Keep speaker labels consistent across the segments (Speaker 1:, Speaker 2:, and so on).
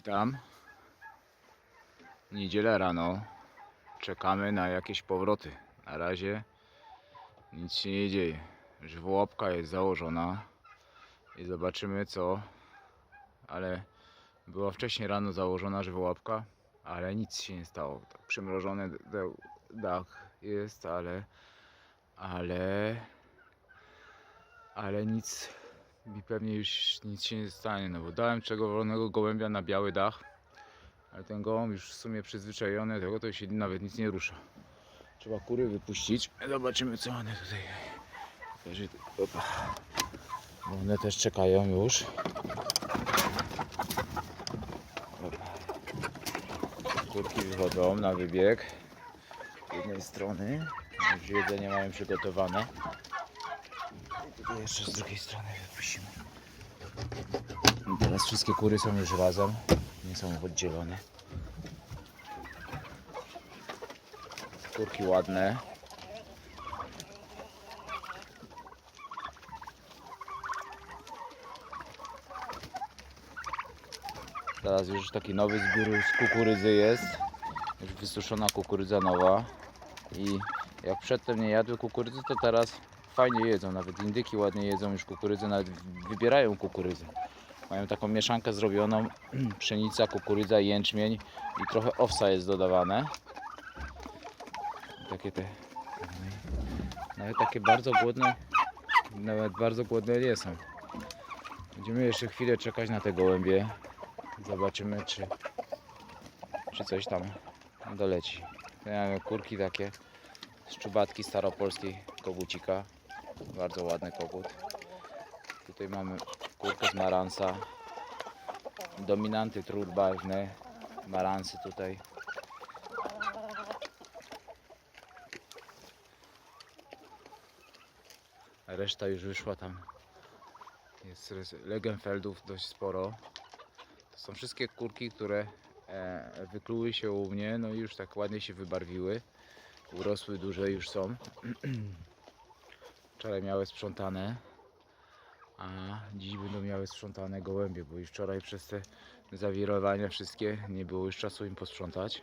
Speaker 1: Witam. Niedziela rano. Czekamy na jakieś powroty. Na razie nic się nie dzieje. Żwołapka jest założona i zobaczymy co. Ale była wcześniej rano założona żwołapka, ale nic się nie stało. Tak przymrożony dach jest, ale ale ale nic mi pewnie już nic się nie stanie, no bo dałem czerwonego gołębia na biały dach, ale ten gołąb już w sumie przyzwyczajony tego, to się nawet nic nie rusza. Trzeba kury wypuścić, zobaczymy co one tutaj Opa. One też czekają już. Kurki wychodzą na wybieg z jednej strony, już jedzenie mają przygotowane. Tutaj jeszcze z drugiej strony wypuścimy. Teraz wszystkie kury są już razem, nie są oddzielone. Kurki ładne. Teraz już taki nowy zbiór z kukurydzy jest. Już wysuszona kukurydza nowa. I jak przedtem nie jadły kukurydzy, to teraz fajnie jedzą. Nawet indyki ładnie jedzą już kukurydzę, nawet wybierają kukurydzę. Mają taką mieszankę zrobioną, pszenica, kukurydza, jęczmień i trochę owsa jest dodawane. Takie te, nawet takie bardzo głodne, nawet bardzo głodne nie są. Będziemy jeszcze chwilę czekać na te gołębie. Zobaczymy, czy, czy coś tam doleci. Mamy kurki takie z czubatki staropolskiej kogucika. Bardzo ładny kogut. Tutaj mamy kurkę z maransa. Dominanty trójbarwne. Maransy tutaj. Reszta już wyszła tam. Jest Legenfeldów dość sporo. To są wszystkie kurki, które e, wykluły się u mnie, no i już tak ładnie się wybarwiły. Urosły duże już są. Wczoraj miały sprzątane, a dziś będą miały sprzątane gołębie, bo już wczoraj przez te zawirowania wszystkie nie było już czasu im posprzątać.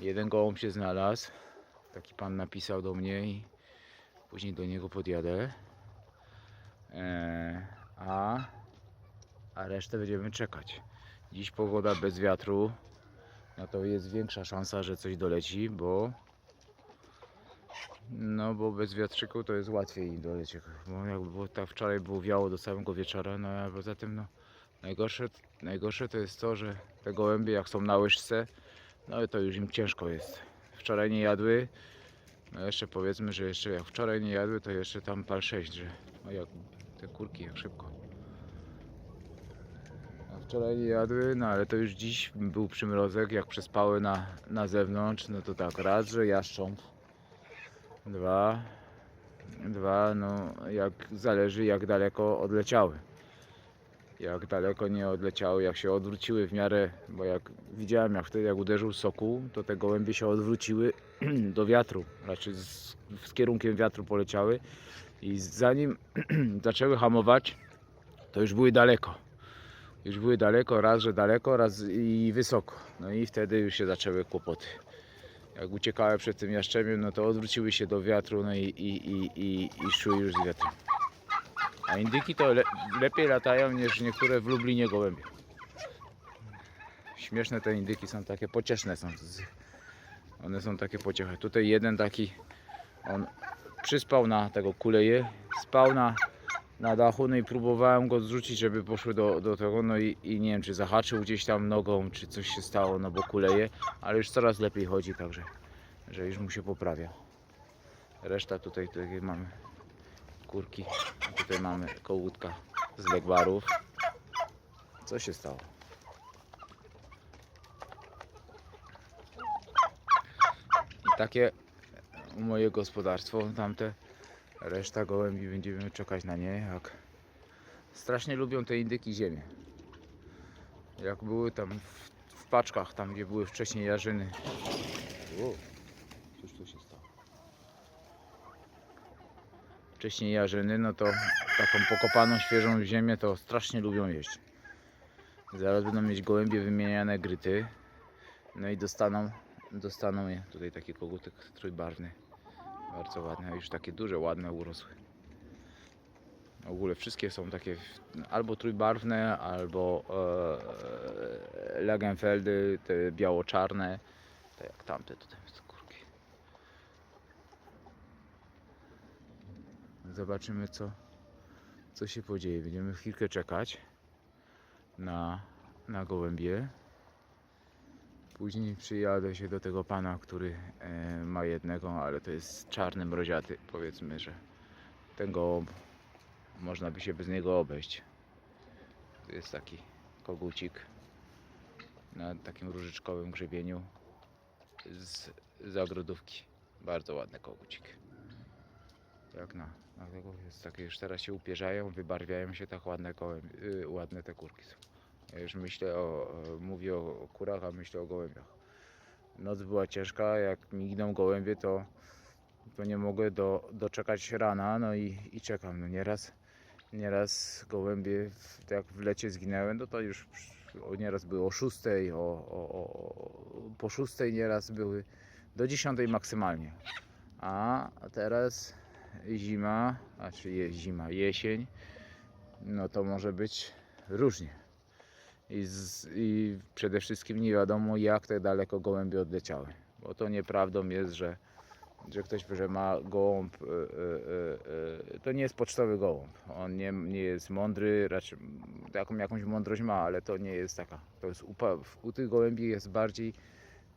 Speaker 1: Jeden gołąb się znalazł. Taki pan napisał do mnie i później do niego podjadę. E, a, a resztę będziemy czekać. Dziś pogoda bez wiatru, no to jest większa szansa, że coś doleci, bo no bo bez wiatrzyku to jest łatwiej dolecieć. Bo jakby było tak wczoraj było wiało do samego wieczora, no a poza tym no najgorsze, najgorsze to jest to, że te gołębie jak są na łyżce, no to już im ciężko jest. Wczoraj nie jadły, no jeszcze powiedzmy, że jeszcze jak wczoraj nie jadły, to jeszcze tam pal 6, że no jak te kurki jak szybko. A wczoraj nie jadły, no ale to już dziś był przymrozek, jak przespały na, na zewnątrz, no to tak, raz, że jaszcząb, dwa, dwa, no jak zależy jak daleko odleciały. Jak daleko nie odleciały, jak się odwróciły w miarę, bo jak widziałem jak wtedy jak uderzył soku, to te gołębie się odwróciły do wiatru, raczej z, z kierunkiem wiatru poleciały i zanim zaczęły hamować, to już były daleko. Już były daleko, raz, że daleko, raz i wysoko. No i wtedy już się zaczęły kłopoty. Jak uciekały przed tym jaszczemiem, no to odwróciły się do wiatru, no i, i, i, i, i szły już z wiatrem. A indyki to le, lepiej latają niż niektóre w Lublinie gołębie. Śmieszne te indyki są takie, pocieszne są. One są takie pociechy. Tutaj jeden taki, on przyspał na tego kuleje, spał na, na dachu, no i próbowałem go zrzucić, żeby poszły do, do tego, no i, i nie wiem, czy zahaczył gdzieś tam nogą, czy coś się stało, no bo kuleje, ale już coraz lepiej chodzi, także, że już mu się poprawia. Reszta tutaj, tutaj mamy kurki, a tutaj mamy kołutka z legwarów. Co się stało? I takie moje gospodarstwo, tamte reszta gołębi będziemy czekać na nie, jak strasznie lubią te indyki ziemię. Jak były tam w, w paczkach, tam gdzie były wcześniej jarzyny. O, cóż tu się stało? Wcześniej jarzyny, no to taką pokopaną świeżą ziemię to strasznie lubią jeść. Zaraz będą mieć gołębie wymieniane gryty. No i dostaną, dostaną je. Tutaj taki kogutek trójbarwny. Bardzo ładny, a już takie duże, ładne urosły. W ogóle wszystkie są takie albo trójbarwne, albo e, Lagenfeldy, te biało-czarne. Tak jak tamte tutaj skórki. Zobaczymy co, co się podzieje. Będziemy chwilkę czekać na, na gołębie. Później przyjadę się do tego pana, który e, ma jednego, ale to jest czarny mroziaty. Powiedzmy, że ten gołąb można by się bez niego obejść. Tu jest taki kogucik na takim różyczkowym grzebieniu z zagrodówki. Bardzo ładny kogucik. Jak na, na tego jest takie już teraz się upierzają, wybarwiają się tak ładne kołem, y, ładne te kurki są. Ja już myślę o, o mówię o, kurach, a myślę o gołębiach. Noc była ciężka, jak migną gołębie, to, to nie mogę do, doczekać rana, no i, i czekam. No nieraz, nieraz gołębie jak w lecie zginęły, no to już nieraz były o 6, o, o, o, po 6 nieraz były do 10 maksymalnie. A teraz zima, a czy jest zima, jesień, no to może być różnie. I, z, I przede wszystkim nie wiadomo, jak te daleko gołębie odleciały. Bo to nieprawdą jest, że, że ktoś, że ma gołąb, y, y, y, y, to nie jest pocztowy gołąb. On nie, nie jest mądry, raczej taką jakąś mądrość ma, ale to nie jest taka. To jest u tych gołębi jest bardziej,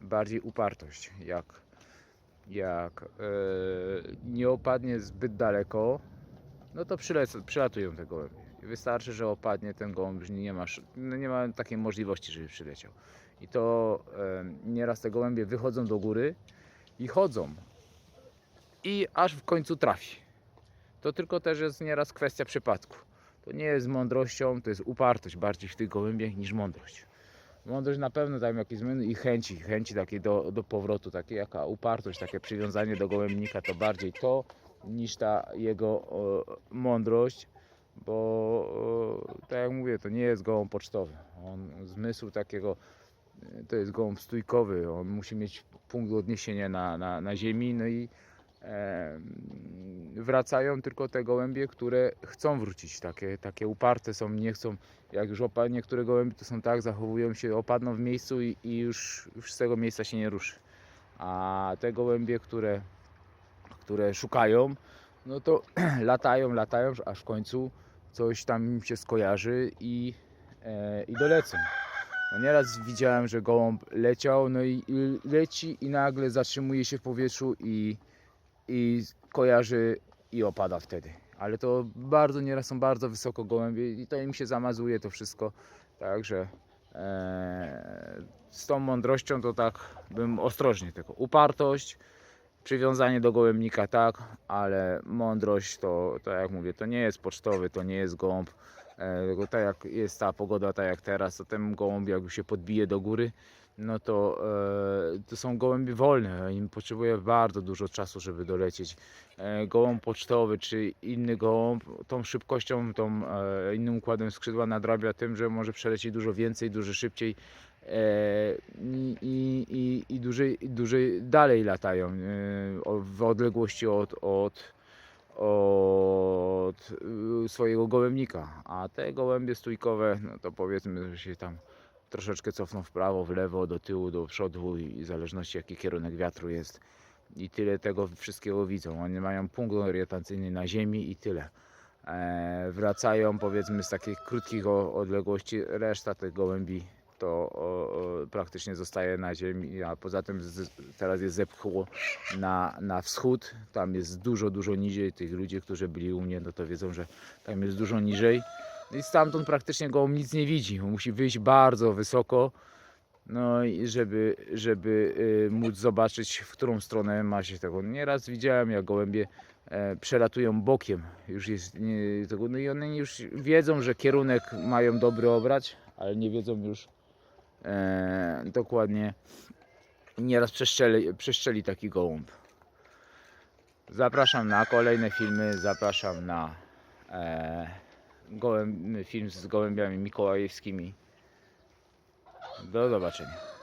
Speaker 1: bardziej upartość. Jak, jak e, nie opadnie zbyt daleko, no to przylec- przylatują te gołębie. Wystarczy, że opadnie ten gołąb, nie ma, no nie ma takiej możliwości, żeby przyleciał. I to e, nieraz te gołębie wychodzą do góry i chodzą. I aż w końcu trafi. To tylko też jest nieraz kwestia przypadku. To nie jest mądrością, to jest upartość bardziej w tych gołębiach niż mądrość. Mądrość na pewno tam jakieś zmiany i chęci, chęci takiej do, do powrotu, takie jaka upartość, takie przywiązanie do gołębnika to bardziej to niż ta jego mądrość, bo o, tak jak mówię, to nie jest gołąb pocztowy. On zmysł takiego, y, to jest gołąb stójkowy, on musi mieć punkt odniesienia na, na, na ziemi, no i e, wracają tylko te gołębie, które chcą wrócić, takie, takie uparte są, nie chcą, jak już opadnie, niektóre gołębie to są tak, zachowują się, opadną w miejscu i, i już, już z tego miejsca się nie ruszy. A te gołębie, które, które szukają, no to latają, latają, aż w końcu coś tam im się skojarzy i, e, i dolecą. No nieraz widziałem, że gołąb leciał, no i, i leci i nagle zatrzymuje się w powietrzu i, i kojarzy i opada wtedy. Ale to bardzo nieraz są bardzo wysoko gołębie i to im się zamazuje to wszystko. Także e, z tą mądrością to tak bym ostrożnie tylko. Upartość, przywiązanie do gołębnika tak, ale mądrość to, tak jak mówię, to nie jest pocztowy, to nie jest gołąb. E, tak jak jest ta pogoda, tak jak teraz, to ten gołąb jak się podbije do góry, no to, e, to są gołębie wolne. Im potrzebuje bardzo dużo czasu, żeby dolecieć. E, gołąb pocztowy czy inny gołąb tą szybkością, tą e, innym układem skrzydła nadrabia tym, że może przelecieć dużo więcej, dużo szybciej i, i, i, i dłużej, dłużej dalej latają e, w odległości od, od, od y, swojego gołębnika. A te gołębie stójkowe, no to powiedzmy, że się tam troszeczkę cofną w prawo, w lewo, do tyłu, do przodu i w zależności jaki kierunek wiatru jest. I tyle tego wszystkiego widzą. Oni mają punkt orientacyjny na ziemi i tyle. E, wracają powiedzmy z takich krótkich odległości, reszta tych gołębi to praktycznie zostaje na ziemi, a poza tym teraz jest zepchło na, na wschód, tam jest dużo, dużo niżej, tych ludzi, którzy byli u mnie, no to wiedzą, że tam jest dużo niżej. I stamtąd praktycznie gołąb nic nie widzi, musi wyjść bardzo wysoko, no i żeby, żeby y, móc zobaczyć, w którą stronę ma się tego. Nieraz widziałem, jak gołębie e, przelatują bokiem, już jest tego, no i one już wiedzą, że kierunek mają dobry obrać, ale nie wiedzą już e, dokładnie. Nieraz przeszczeli, przeszczeli taki gołąb. Zapraszam na kolejne filmy, zapraszam na e, gołęb, film z gołębiami mikołajewskimi. Do zobaczenia.